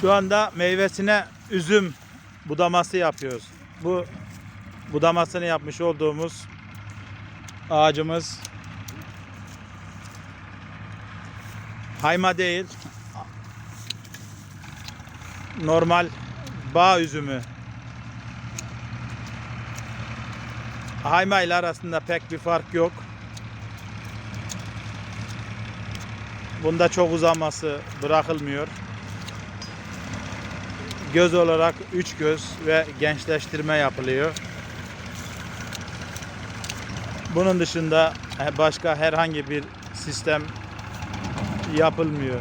Şu anda meyvesine üzüm budaması yapıyoruz. Bu budamasını yapmış olduğumuz ağacımız hayma değil. Normal bağ üzümü. Hayma ile arasında pek bir fark yok. Bunda çok uzaması bırakılmıyor. Göz olarak 3 göz ve gençleştirme yapılıyor. Bunun dışında başka herhangi bir sistem yapılmıyor.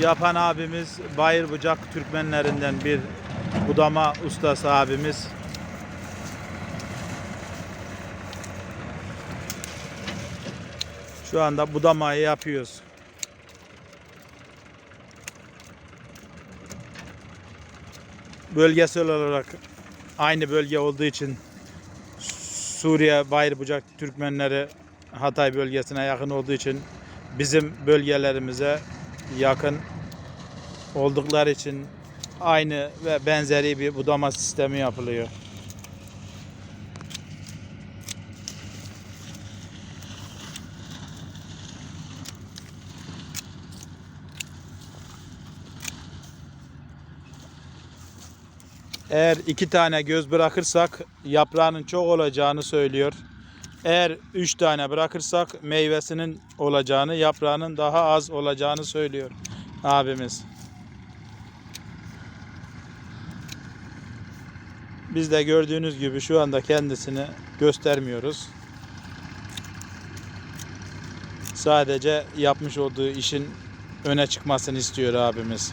Yapan abimiz Bayır Bucak Türkmenlerinden bir budama ustası abimiz. Şu anda budamayı yapıyoruz. Bölgesel olarak aynı bölge olduğu için Suriye Bayır Bucak Türkmenleri Hatay bölgesine yakın olduğu için bizim bölgelerimize yakın oldukları için aynı ve benzeri bir budama sistemi yapılıyor. Eğer iki tane göz bırakırsak yaprağının çok olacağını söylüyor. Eğer üç tane bırakırsak meyvesinin olacağını, yaprağının daha az olacağını söylüyor abimiz. Biz de gördüğünüz gibi şu anda kendisini göstermiyoruz. Sadece yapmış olduğu işin öne çıkmasını istiyor abimiz.